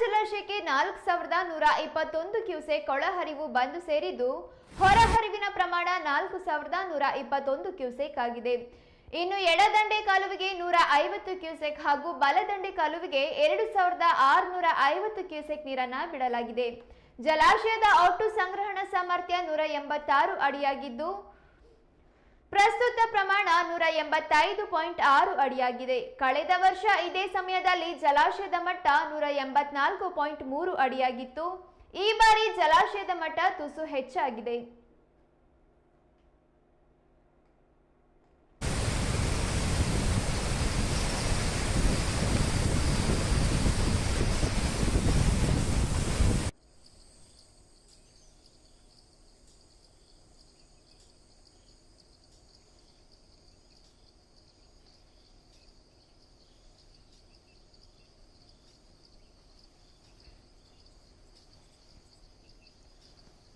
ಜಲಾಶಯಕ್ಕೆ ನಾಲ್ಕು ಸಾವಿರದ ನೂರ ಇಪ್ಪತ್ತೊಂದು ಕ್ಯೂಸೆಕ್ ಒಳಹರಿವು ಬಂದು ಸೇರಿದ್ದು, ಹೊರಹರಿವಿನ ಪ್ರಮಾಣ ನಾಲ್ಕು ಸಾವಿರದ ನೂರ ಇಪ್ಪತ್ತೊಂದು ಕ್ಯೂಸೆಕ್ ಆಗಿದೆ. ಇನ್ನು ಎಡದಂಡೆ ಕಾಲುವೆಗೆ ನೂರ ಐವತ್ತು ಕ್ಯೂಸೆಕ್ ಹಾಗೂ ಬಲದಂಡೆ ಕಾಲುವೆಗೆ ಎರಡು ಸಾವಿರದ ಆರುನೂರ ಐವತ್ತು ಕ್ಯೂಸೆಕ್ ನೀರನ್ನ ಬಿಡಲಾಗಿದೆ. ಜಲಾಶಯದ ಒಟ್ಟು ಸಂಗ್ರಹಣ ಸಾಮರ್ಥ್ಯ ನೂರ ಎಂಬತ್ತಾರು ಅಡಿಯಾಗಿದ್ದು ಪ್ರಸ್ತುತ ಪ್ರಮಾಣ ನೂರ ಎಂಬತ್ತೈದು ಪಾಯಿಂಟ್ ಆರು ಅಡಿಯಾಗಿದೆ. ಕಳೆದ ವರ್ಷ ಇದೇ ಸಮಯದಲ್ಲಿ ಜಲಾಶಯದ ಮಟ್ಟ ನೂರ ಎಂಬತ್ನಾಲ್ಕು ಪಾಯಿಂಟ್ ಮೂರು ಅಡಿಯಾಗಿತ್ತು. ಈ ಬಾರಿ ಜಲಾಶಯದ ಮಟ್ಟ ತುಸು ಹೆಚ್ಚಾಗಿದೆ.